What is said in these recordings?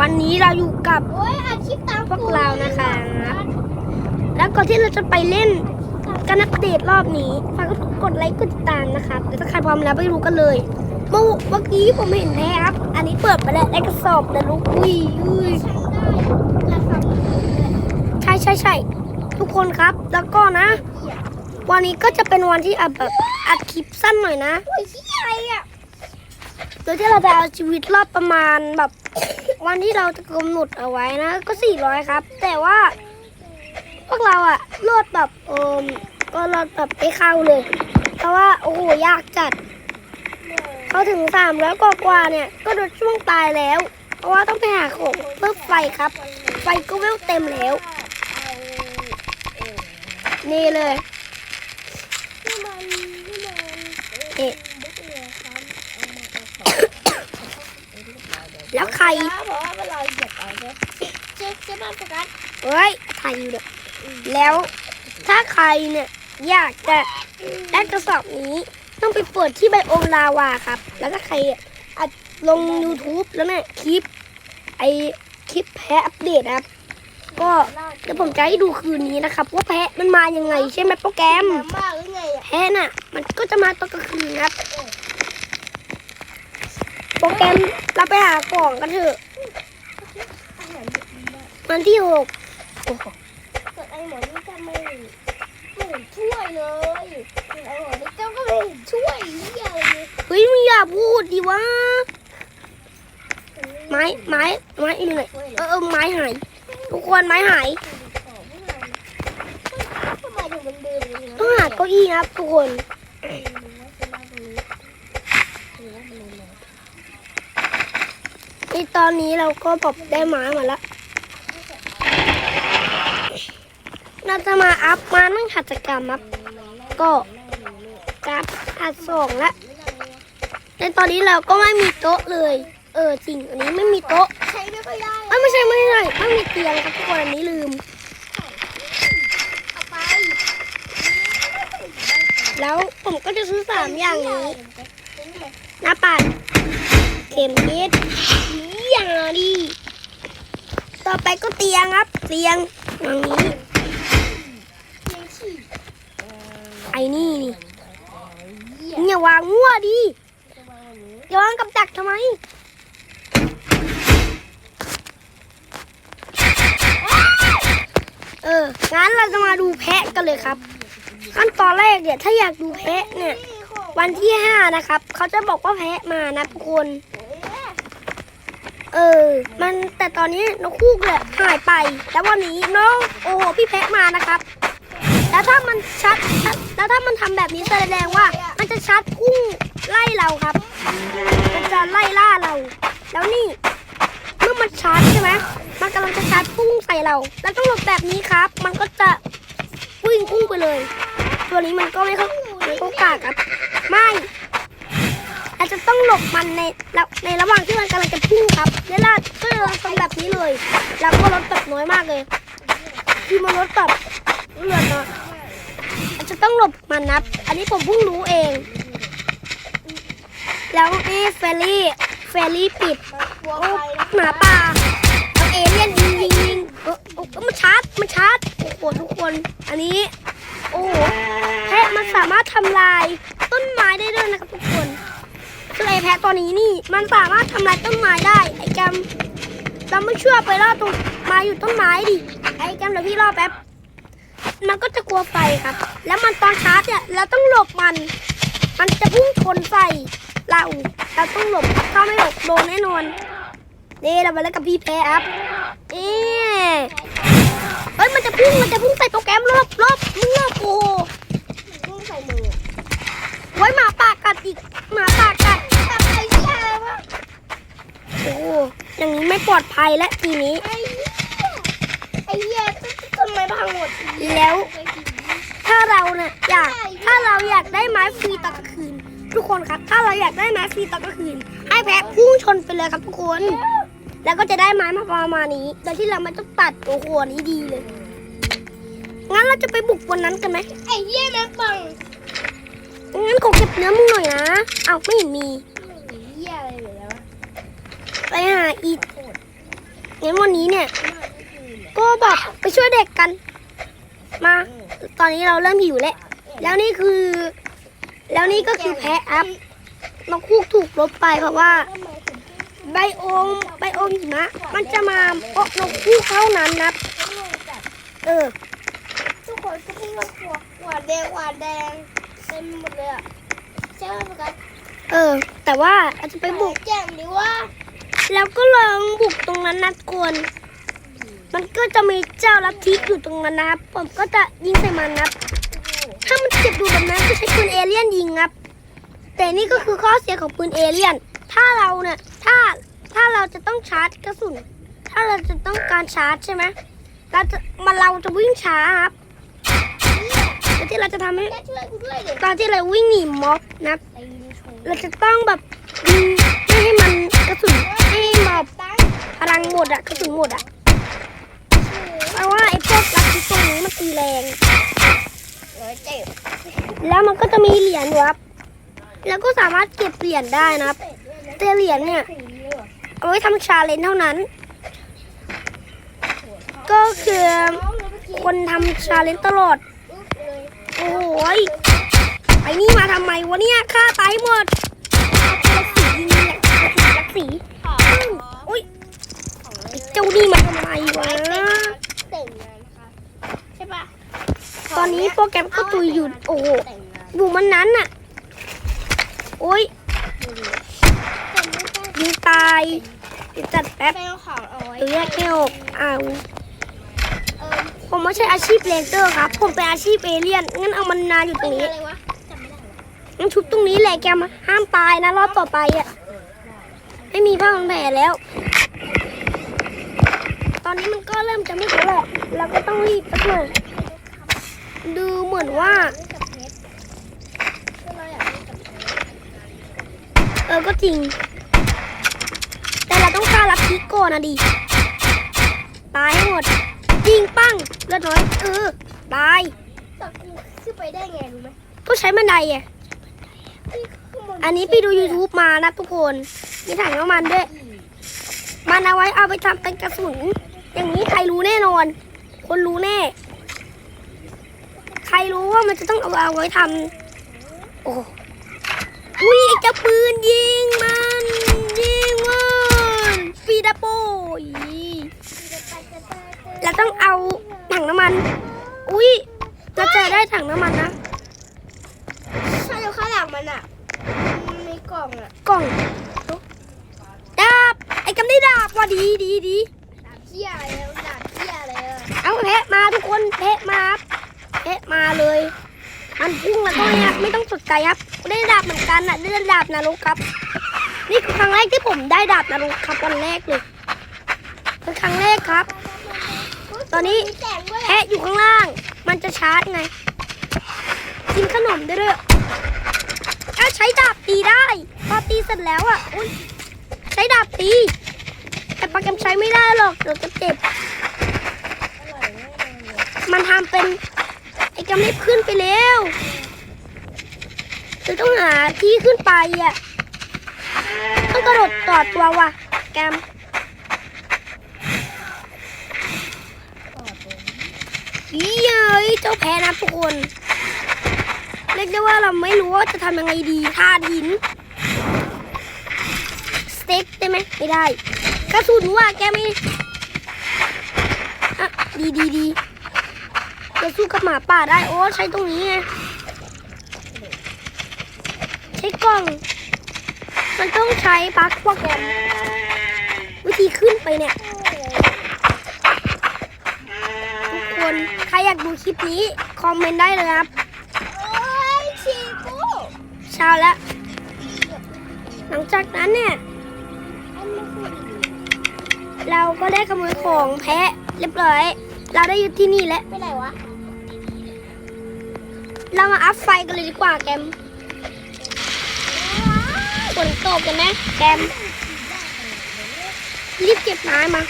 วันนี้เราอยู่กับโอ้ยอาชีพตามพวกเรานะคะแล้วก่อนที่เราจะไปเล่นกันอัปเดตรอบนี้ฝากกดไลค์กดติดตามนะครับเดี๋ยวถ้าใครพร้อมแล้วไปดูกันเลยเมื่อเมื่อกี้ผมเห็นแพ้ครับ อันนี้เปิดไปแล้วได้กระสอบแต่ลูกอุ้ยอุ้ยฉันได้และฟังเลยใช่ใช่ใช่ทุกคนครับแล้วก็นะ วันนี้ก็จะเป็นวันที่อัดแบบอัดคลิปสั้นหน่อยนะโอ้ยที่อะไรอะ โดยที่เราจะเอาชีวิตรอดประมาณแบบ วันที่เราจะกำหนดเอาไว้นะ ก็ 400 ครับ แต่ว่าพวกเราอะรอดแบบเอมก็รอดแบบไปเข้าเลย เพราะว่าโอ้โหยากจัด เขาถึงสามแล้วกว่าเนี่ย ก็โดนช่วงตายแล้ว เพราะว่าต้องไปหาของเพิ่มไฟครับ ไฟก็เวลเต็มแล้ว นี่เลยที่มัน เอ๊ะ แล้วใครเพราะว่าเวลาเหยียบเอาเนี่ยเจ๊เจ๊บ้านโฟกัสเฮ้ยถ่ายอยู่เด้อแล้วถ้าใครเนี่ยอยากจะได้กระสอบนี้ต้องไปเปิดที่ไบโอมลาวาครับ แล้วถ้าใครอะอัดลง YouTube แล้วเนี่ยคลิป ไอคลิปแพะอัปเดตนะครับ ก็เดี๋ยวผมจะให้ดูคืนนี้นะครับ ว่าแพะมันมายังไงใช่ไหมโปรแกรมน้ำมากหรือไงอะแพะน่ะ มันก็จะมาตอนกลางคืนครับโป รแกรมเราไปหาของกันเถอะอาหารเด็กดีมากวันที่หกโอ้โหส่วนไอ้หมอนี่ก็ไม่ไม่เห็นช่วยเลยส่วนไอ้หมอนี่เจ้าก็ไม่เห็นช่วยเหี้ยเลยเฮ้ยมึงอย่าพูดดิวะไม้ไม้ไม้อยู่ไหนเออเออไม้หายทุกคนไม้หายทำไมถึงมันเดินอย่างนี้ต้องหาเก้าอี้นะครับทุกคน ในตอนนี้เราก็แบบได้ไม้มาแล้ว เราจะมาอัพมานั่งหัตถกรรมครับ ก็กราฟอัดสองแล้วในตอนนี้เราก็ไม่มีโต๊ะเลย เออจริง อันนี้ไม่มีโต๊ะใช้ไม่ค่อยได้เอ้ยไม่ใช่ไม่ใช่ไม่มีเตียงครับทุกคนอันนี้ลืมเอาไปแล้วผมก็จะซื้อสามอย่างนี้หน้าปัด เข็มทิศอย่างดีต่อไปก็เตียงครับ เตียงอย่างนี้ไอ้นี่นี่อย่าวางงัวดิอย่าวางกับดักทำไมเออ งั้นเราจะมาดูแพะกันเลยครับ ขั้นตอนแรกเนี่ย ถ้าอยากดูแพะเนี่ย วันที่ห้านะครับ เขาจะบอกว่าแพะมานะทุกคน เออ มันแต่ตอนนี้นกคูกเนี่ยหายไป แล้ววันนี้น้องโอ้โหพี่แพะมานะครับ แล้วถ้ามันชัดแล้วถ้ามันทำแบบนี้แสดงว่า มันจะชัดพุ่งไล่เราครับ มันจะไล่ล่าเรา แล้วนี่เมื่อมันชาร์จใช่ไหมมันกำลังจะชาร์จพุ่งใส่เราแล้วต้องหลบแบบนี้ครับ มันก็จะวิ่งพุ่งไปเลย ตัวนี้มันก็ไม่เข้ามันก็กากครับ ไม่ อาจะต้องหลบมันในในระหว่างที่มันกำลังจะพุ่งครับเวลาก็จะทำแบบนี้เลยแล้วก็ลดแบบน้อยมากเลยที่มันลดแบบเลือดนะอาจจะต้องหลบมันนับอันนี้ผมเพิ่งรู้เอง แล้วนี่เฟรลี่เฟรลี่ปิดโอ้หมาป่าเอาเอเลี่ยนยิงยิงยิงเออเออมันชาร์จมันชาร์จโอ้โหทุกคน อันนี้ โอ้โหแพะมันสามารถทำลาย แพะตัวนี้นี่ มันสามารถทำลายต้นไม้ได้ ไอ้แกมเราไม่เชื่อไปล่อตรงมาอยู่ต้นไม้ดิ ไอ้แกมเดี๋ยวพี่รอแป๊บ มันก็จะกลัวไฟครับ แล้วมันตอนชาร์จเนี่ยเราต้องหลบมัน มันจะพุ่งชนใส่เรา เราต้องหลบ ถ้าไม่หลบโดนแน่นอนนี่เราไปแล้วกับพี่แพ้ครับเอ๊ะเฮ้ยมันจะพุ่งมันจะพุ่งใส่โปรแกรมรอบรอบมึงรอบโอ้โหพุ่งใส่มือไว้หมาป่ากัดอีกหมาป่ากั โอ้โหอย่างนี้ไม่ปลอดภัยและทีนี้ไอ้เหี้ยไอ้เหี้ยทำไมพังหมดแล้ว ถ้าเราเนี่ยอยากถ้าเราอยากได้ไม้ฟรีตอนกลางคืน ทุกคนครับ ถ้าเราอยากได้ไม้ฟรีตอนกลางคืนให้แพ้พุ่งชนไปเลยครับทุกคน แล้วก็จะได้ไม้มาประมาณนี้โดยที่เราไม่ต้องตัดโอ้โหอันนี้ดีเลยงั้นเราจะไปบุกวันนั้นกันไหมไอ้เหี้ยแม่งปังงั้นขอเก็บเนื้อมึงหน่อยนะ เอ้าไม่เห็นมี ไอ้เหี้ยอะไรเหลือวะไปหาอีงั้นวันนี้เนี่ย ก็แบบไปช่วยเด็กกัน มา ตอนนี้เราเริ่มหิวแล้ว แล้วนี่คือ แล้วนี่ก็คือแพะอัพนกคูกถูกลบไปเพราะว่าไบโอมไบโอมหิมะมันจะมาเพราะนกคูกเท่านั้นนะเออทุกคนก็พูดว่าขวดขวดแดงขวดแดงเต็มหมดเลยอะใช่ไหมโฟกัสเออ แต่ว่าอาจจะไปบุกแจ้งดิว่า แล้วก็ลองบุกตรงนั้นนะกวนมันก็จะมีเจ้าลัทธิอยู่ตรงนั้นนะครับ ผมก็จะยิงใส่มันนะครับ ถ้ามันเจ็บดูแบบนั้นก็ใช้ปืนเอเลี่ยนยิงครับ แต่นี่ก็คือข้อเสียของปืนเอเลี่ยน ถ้าเราเนี่ยถ้าถ้าเราจะต้องชาร์จกระสุน ถ้าเราจะต้องการชาร์จใช่ไหมเราจะมันเราจะวิ่งช้าครับแล้วที่เราจะทำให้ตอนที่เราวิ่งหนีม็อบนะครับไอ้ยูทูบเราจะต้องแบบไม่ให้มัน กระสุนให้ม็อบพลังหมดอะกระสุนหมดอะเพราะว่าไอ้พวกลัทธิตรงนี้มันตีแรงแล้วมันก็จะมีเหรียญครับ แล้วก็สามารถเก็บเหรียญได้นะครับแต่เหรียญเนี่ย เอาไว้ทำชาเลนจ์เท่านั้น ก็คือคนทำชาเลนจ์ตลอด โอ้โหยไอ้นี่มาทำไมวะเนี่ยฆ่าตายหมด สีขออุ้ยของไอ้เจ้านี่มาทำไมวะแต่งงานนะคะใช่ปะตอนนี้โปรแกรมก็ตุยอยู่โอ้โหแต่งงานอยู่มันนั้นน่ะโอ้ยดูดิแต่ไม่ได้ยิงตายเดี๋ยวจัดแป๊บแป้งของเอาไว้เดี๋ยวแยกแค่ออกอ้าวเออผมไม่ใช่อาชีพเลนเจอร์ครับ ผมเป็นอาชีพเอเลี่ยน งั้นเอามันนานอยู่ตรงนี้อะไรวะจำไม่ได้วะงั้นชุบตรงนี้แหละแกมาห้ามตายนะรอบต่อไปอะ ไม่มีผ้าพันแผลแล้ว ตอนนี้มันก็เริ่มจะไม่พอแล้วเราก็ต้องรีบสักหน่อยดูเหมือนว่าเล่นกับเพชรคือเราอยากเล่นกับเพชรเออก็จริง แต่เราต้องฆ่าลัทธิก่อนนะดิ ตายให้หมดยิงปั้งเลือดน้อยเออตายแต่กูขึ้นไปได้ไงรู้ไหมก็ใช้บันไดอะที่ข้างบนอันนี้ไปดู YouTube มานะทุกคน มีถังน้ำมันด้วย มันเอาไว้เอาไปทำเป็นกระสุน อย่างนี้ใครรู้แน่นอน คนรู้แน่ ใครรู้ว่ามันจะต้องเอาเอาไว้ทำโอ้อุ้ยไอ้เจ้าปืนยิงมัน ยิงมันฟีดาโปยเราต้องเอาถังน้ำมัน อุ้ยเราจะได้ถังน้ำมันนะใช่แล้วข้างหลังมันอะมันมีกล่องอะกล่องดาบไอ้ กำได้ดาบว่ะดีดีดีดาบเที่ยอะไรอะดาบเที่ยอะไรอะเอาแพะมาทุกคนแพะมาครับแพะมาเลย มันพุ่งแล้วก็เนี่ยไม่ต้องสนใจครับได้ดาบเหมือนกันน่ะได้ดาบนรกครับ นี่คือครั้งแรกที่ผมได้ดาบนรกครับวันแรกเลยเป็นครั้งแรกครับ ตอนนี้แพะอยู่ข้างล่าง มันจะชาร์จไงกินขนมได้ด้วยอ้าวใช้ดาบตีได้ พอตีเสร็จแล้วอะ อุ๊ยใช้ดาบตี แต่ปลาแกมใช้ไม่ได้หรอกเดี๋ยวจะเจ็บ มันทำเป็น ไอ้แกมรีบขึ้นไปเร็วคือต้องหาที่ขึ้นไปอะ ต้องกระโดดต่อตัวว่ะ แกมอีเอ้ยเจ้าแพ้นะทุกคน เรียกได้ว่าเราไม่รู้ว่าจะทำยังไงดีท่าหิน สเต็กได้ไหมไม่ได้ กระสุนว่าแกไม่อะดีดีดีจะสู้กับหมาป่าได้โอ้ใช้ตรงนี้ไงใช้กล่อง มันต้องใช้ปลั๊กโปรแกรมวิธีขึ้นไปเนี่ยทุกคนใครอยากดูคลิปนี้ คอมเมนต์ได้เลยครับโอ้ยชีกูเช้าแล้ว หลังจากนั้นเนี่ยอันนี้คือ เราก็ได้ขโมยของแพะเรียบร้อย เราได้อยู่ที่นี่แล้วไปไหนวะ เรามาอัพไฟกันเลยดีกว่าแกมฝนตกกันไหมแกม รีบเก็บไม้มา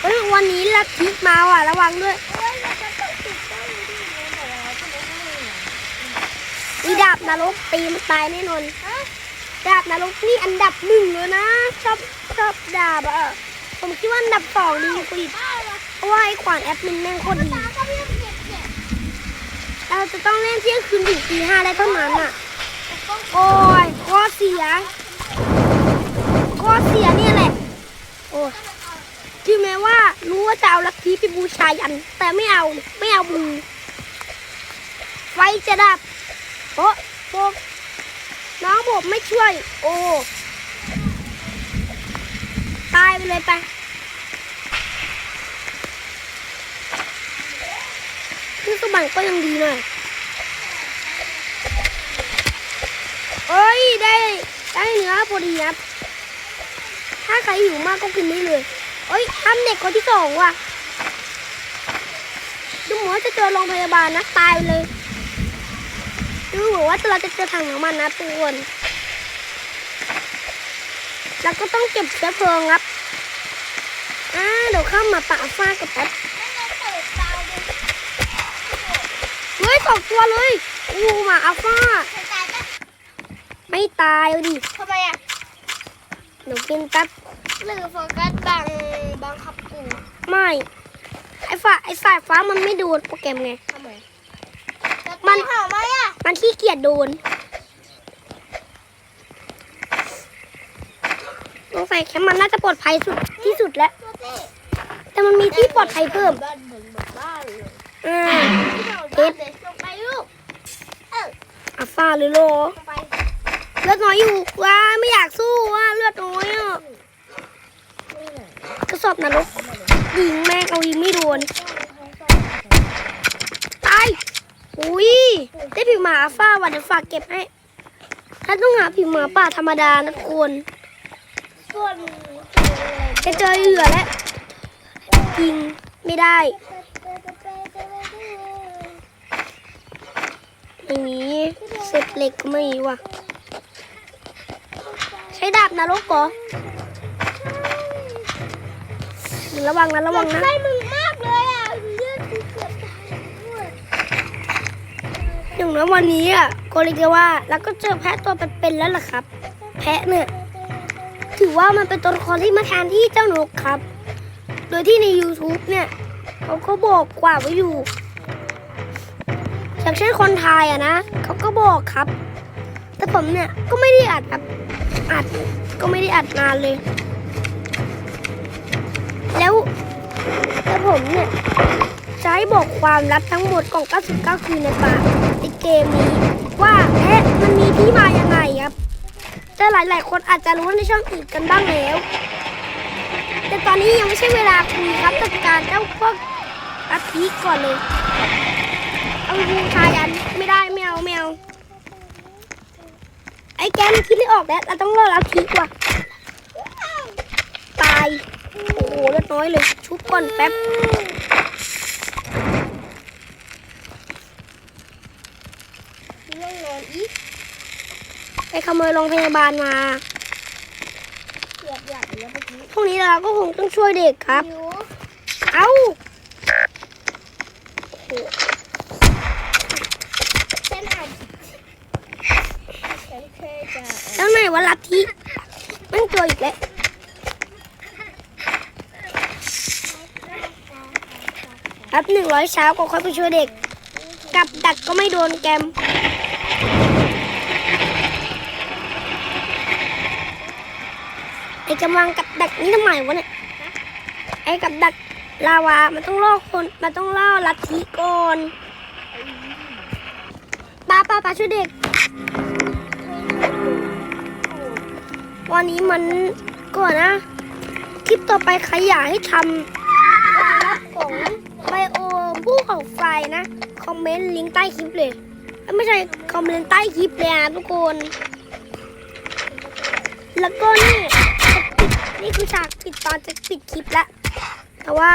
เฮ้ยวันนี้ลัทธิมาว่ะระวังด้วยโอ้ยเราจะต้องติดตั้งดีๆแต่เราจะไม่ให้มีดาบนรกตีมันตายแน่นอนดาบนรกนี่อันดับหนึ่งเลยนะชอบชอบดาบอะ ผมคิดว่าอันดับสองดีกว่าอีกเพราะว่าไอ้ขวานแอปมินแม่งโคตรดีเราจะต้องเล่นเที่ยงคืนถึงตีห้าได้เท่านั้นอะ โอ้ยข้อเสียข้อเสียเนี่ยแหละ โอ้ยถึงแม้ว่ารู้ว่าจะเอาลัทธิไปบูชายัน แต่ไม่เอาไม่เอาบูไฟจะดับโอ้โอ้น้องผมไม่ช่วย โอ้ายไปเลยไปนี่สมัยก็ยังดีหน่อยเอ้ยได้ได้เนื้อพอดีครับถ้าใครหิวมากก็กินได้เลยเอ้ยทำเด็กคนที่สองว่ะดูเหมือนจะเจอโรงพยาบาลนะตายไปเลยดูเหมือนว่าเราจะเจอถังน้ำมันนะทุกคนแล้วก็ต้องเก็บเชื้อเพลิงครับ อ่าเดี๋ยวข้ามมาป่าฟ้ากับแป๊บไม่งั้นเปิดเตาดูเฮ้ยสองตัวเลยอู้หมาอัลฟาใครตายปะไม่ตายเอาดิทำไมอะเดี๋ยวกินแป๊บหรือโฟกัสบังบังคับกูไม่ไอ้ฝ่าไอ้สายฟ้ามันไม่โดนโปรแกรมไงทำไมมัมันนหาไหมอะมันขี้เกียจโดนสงสัยแค่มันน่าจะปลอดภัยสุดที่สุดแล้วตัวเต้แต่ มันมีที่ปลอดภัยเพิ่มบ้านเหมือนบ้านเลยอ่าที่เราบ้านเลยลงไปลูกเอออัลฟาหรือโลลงไปเลือดน้อยอยู่ว้าไม่อยากสู้ว่ะเลือดน้อยอะนี่แหละกระสอบนรกยิงแม่งเอายิงไม่โดนตายอุ้ยได้ผิวหมาอัลฟาว่ะเดี๋ยวฝากเก็บให้ถ้าต้องหาผิวหมาป่าธรรมดานะทุกคนส่วนจะเจอเหยื่อแล้ว ยิงไม่ได้ไม่มีเศษเหล็กก็ไม่มีว่ะ ใช้ดาบนรกเหรอระวังนะระวังนะใกล้มึงมากเลยอะเลือดกูเกือบตายด้วยอย่างน้อยวันนี้อะโกริเกว่าแล้วก็เจอแพะตัวเป็นๆแล้วล่ะครับ แพะเนี่ย ถือว่ามันเป็นตัวละครที่มาแทนที่เจ้านกครับโดยที่ใน YouTube เนี่ยเขาก็บอกกว่าไว้อยู่อย่างเช่นคนไทยอะนะเขาก็บอกครับ แต่ผมเนี่ยก็ไม่ได้อัดครับอัดก็ไม่ได้อัดนานเลย แล้วแล้วผมเนี่ยจะให้บอกความลับทั้งหมดของ 99 คืนในป่าในเกมนี้ ว่าแพะมันมีที่มายังไงครับ แต่หลายๆ คนอาจจะรู้ในช่องอื่นกันบ้างแล้ว แต่ตอนนี้ยังไม่ใช่เวลาคุยครับจัดการเจ้าพวกอัพพีก่อนเลย เอาบูชายันไม่ได้ไม่เอาไม่เอาไอ้แกมคิดไม่ออกแล้วเราต้องรอรับพีกว่ะตาย โอ้โหเลือดน้อยเลย ชุบก่อนแป๊บไปขโมยโรงพยาบาลมา แล้วเมื่อกี้พรุ่งนี้เราก็คงต้องช่วยเด็กครับหิวเอ้าฉันอ่านฉันเคยจะแล้วไหนวะลัทธิมันตัวอีกแล้วรับหนึ่งร้อยเช้าก็ค่อยไปช่วยเด็ก กับดักก็ไม่โดนแกม ไอ้กำลังกับดักนี่ทำไมวะเนี่ยไอ้กับดักลาวา มันต้องล่อคนมันต้องล่อลัทธิก่อนป้าป้าป้าช่วยเด็ก วันนี้มันก่อนนะ คลิปต่อไปใครอยากให้ทำรับของไบโอผู้เขาไฟนะ คอมเมนต์ลิงก์ใต้คลิปเลย ไม่ใช่คอมเมนต์ใต้คลิปเลยนะทุกคน แล้วก็นี่ ตอนจะปิดคลิปแล้วแต่ว่า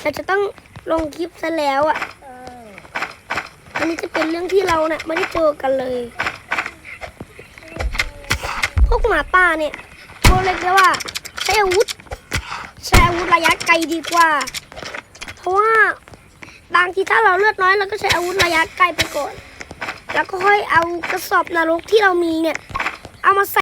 เราจะต้องลงคลิปซะแล้วอะอันนี้จะเป็นเรื่องที่เราเนี่ยไม่ได้เจอกันเลย พวกหมาป่าเนี่ยพวกเรียกได้ว่าใช้อาวุธใช้อาวุธระยะไกลดีกว่า เพราะว่าบางทีถ้าเราเลือดน้อยเราก็ใช้อาวุธระยะไกลไปก่อน แล้วก็ค่อยเอากระสอบนรกที่เรามีเนี่ย เอามาใส่